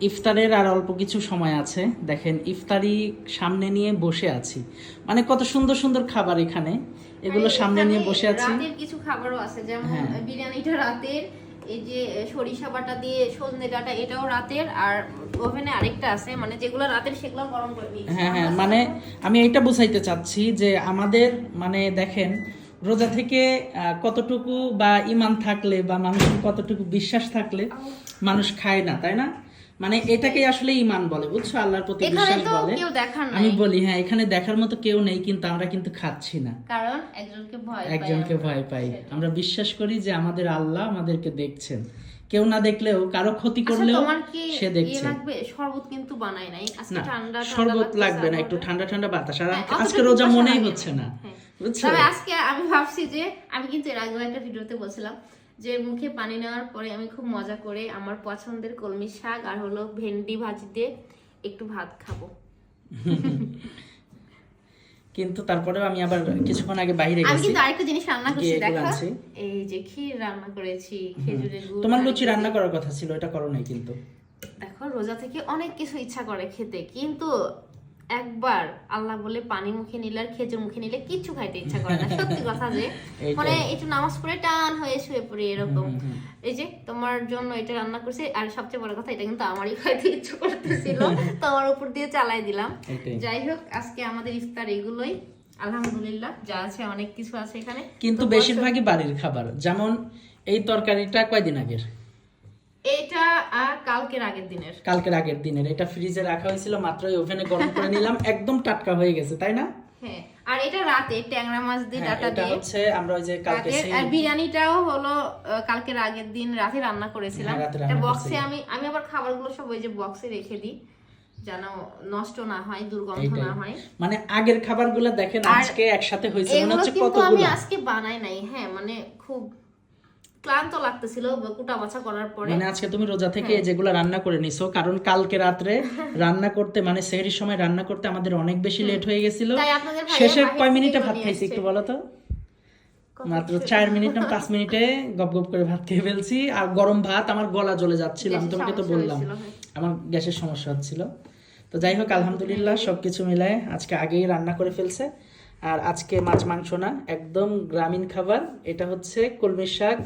ইফতারের আর অল্প কিছু সময় আছে। দেখেন ইফতারি সামনে নিয়ে বসে আছি। মানে কত সুন্দর সুন্দর খাবার এখানে। এগুলো সামনে নিয়ে বসে আছি। রাতের কিছু খাবারও আছে যেমন হ্যাঁ। বিরিয়ানিটা রাতের এই যে সরিষা বাটা দিয়ে সজনে ডাটা এটাও রাতের। আর ওভেনে আরেকটা আছে মানে যেগুলো রাতের সেগুলো গরম করে হ্যাঁ হ্যাঁ মানে আমি এইটা বোঝাইতে চাচ্ছি যে আমাদের মানে দেখেন রোজা থেকে কতটুকু বা ইমান থাকলে বা মানুষের কতটুকু বিশ্বাস থাকলে মানুষ খায় না তাই না? মানে এটাকে আসলে ইমান বলে বুঝছ? আল্লাহর প্রতি বিশ্বাস বলে। আমি বলি হ্যাঁ এখানে দেখার মতো কেউ নেই কিন্তু আমরা কিন্তু খাচ্ছি না। কারণ একজনকে ভয় পাই একজনকে। ভয় পাই। আমরা বিশ্বাস করি যে আমাদের আল্লাহ আমাদেরকে দেখছেন। কেউ না দেখলেও কারও ক্ষতি আচ্ছা, করলেও সে ইয়ে দেখছে। শরবত কিন্তু বানাই নাই। আজকে ঠান্ডা শরবত লাগবে না একটু ঠান্ডা ঠান্ডা বাতাস। আর হ্যাঁ, আজকে রোজা মনেই হচ্ছে না হ্যাঁ। বুঝছ? তবে আজকে আমি ভাবছি যে আমি কিন্তু এর আগেও একটা ভিডিওতে বলছিলাম যে মুখে পানি নেওয়ার পরে আমি খুব মজা করে আমার পছন্দের কলমি শাক আর হলো ভেন্ডি ভাজি দিয়ে একটু ভাত খাব। কিন্তু তারপরেও আমি আবার কিছুক্ষণ আগে বাইরে গেছি। আমি কিন্তু আরেকটা জিনিস রান্না করছি দেখো? এই যে ক্ষীর রান্না করেছি খেজুরের গুড় তোমার লুচি রান্না করার কথা ছিল এটা করো নাই কিন্তু। দেখো রোজা থেকে অনেক কিছু ইচ্ছা করে খেতে কিন্তু একবার আল্লাহ বলে পানি মুখে নিলে আর খেজুর মুখে নিলে কিচ্ছু খাইতে ইচ্ছা করে না। সত্যি কথা যে মানে একটু নামাজ পড়ে টান হয়ে শুয়ে পড়ি এরকম। এই যে তোমার জন্য এটা রান্না করছি আর সবচেয়ে বড় কথা এটা কিন্তু আমারই খাইতে ইচ্ছে করতেছিল। তোমার উপর দিয়ে চালাই দিলাম। যাই হোক আজকে আমাদের ইফতার এগুলোই। আলহামদুলিল্লাহ যা আছে অনেক কিছু আছে এখানে। কিন্তু বেশিরভাগই বাড়ির খাবার। যেমন এই তরকারিটা কয়দিন আগের? এটা কালকের আগের দিনের। কালকের আগের দিনের। এটা ফ্রিজে রাখা হয়েছিল মাত্রই ওভেনে গরম করে নিলাম। একদম টাটকা হয়ে গেছে তাই না? হ্যাঁ আর এটা রাতে ট্যাংরা মাছ দিয়ে হ্যাঁ, ডাটা দিয়ে হচ্ছে আমরা ওই যে কালকে সেই আর বিরিয়ানিটাও হলো কালকের আগের দিন রাতে রান্না করেছিলাম। হ্যাঁ, এটা বক্সে আমি আমি আবার খাবারগুলো সব ওই যে বক্সে রেখে দিই যেন নষ্ট না হয় দুর্গন্ধ না হয়। মানে আগের খাবারগুলো দেখেন আজকে একসাথে হয়েছে মনে হচ্ছে কিন্তু আমি কতগুলো আজকে বানাই নাই হ্যাঁ মানে খুব ক্লান্ত লাগতেছিল কুটা বাছা করার পরে। মানে আজকে তুমি রোজা থেকে হ্যাঁ। যেগুলো রান্না করে নিছো কারণ কালকে রাত্রে রান্না করতে মানে সেহরির সময় রান্না করতে আমাদের অনেক বেশি লেট হয়ে গেছিল। তাই আপনাদের ভাইয়া শেষের কয় মিনিটে ভাত খাইছি একটু বলো তো? মাত্র চার মিনিট না পাঁচ মিনিটে গপ গপ করে ভাত খেয়ে ফেলছি। আর গরম ভাত আমার গলা জ্বলে যাচ্ছিল আমি তোমাকে তো বললাম। হ্যাঁ। আমার গ্যাসের সমস্যা হচ্ছিল। তো যাই হোক আলহামদুলিল্লাহ সবকিছু মিলায় আজকে আগেই রান্না করে ফেলছে। আর আজকে মাছ মাংস না একদম গ্রামীণ খাবার। এটা হচ্ছে কলমি শাক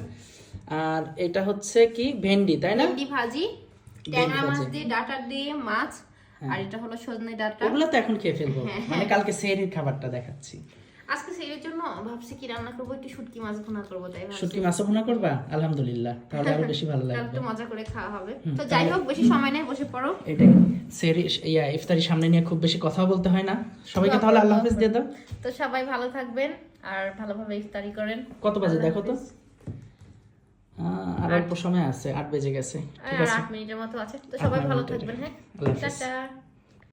আর এটা হচ্ছে কি ভেন্ডি তাই না? ভেন্ডি ভাজি ট্যাংরা মাছ দিয়ে ডাটা দিয়ে মাছ আর এটা হলো সজনে ডাটা। ওগুলো তো এখন খেয়ে ফেলব। হ্যাঁ, মানে কালকে সেহরির খাবারটা দেখাচ্ছি। আজকে জন্য ভাবছি কি রান্না করব একটু শুটকি মাছ ভুনা করব তাই শুটকি মাছও ভুনা করবা? আলহামদুলিল্লাহ তাহলে আরও বেশি ভালো লাগবে। একটু মজা করে খাওয়া হবে। তো যাই হোক বেশি সময় নেই বসে পড়ো। এটাই। সেহরি ইয়া ইফতারি সামনে নিয়ে খুব বেশি কথা বলতে হয় না। সবাইকে তাহলে আল্লাহ হাফেজ দিয়ে দাও। তো সবাই ভালো থাকবেন আর ভালোভাবে ইফতারি করেন। কত বাজে দেখো তো? আর অল্প সময় আছে আট বেজে গেছে ঠিক আছে? আট মিনিটের মতো আছে। তো সবাই ভালো থাকবেন হ্যাঁ? টাটা।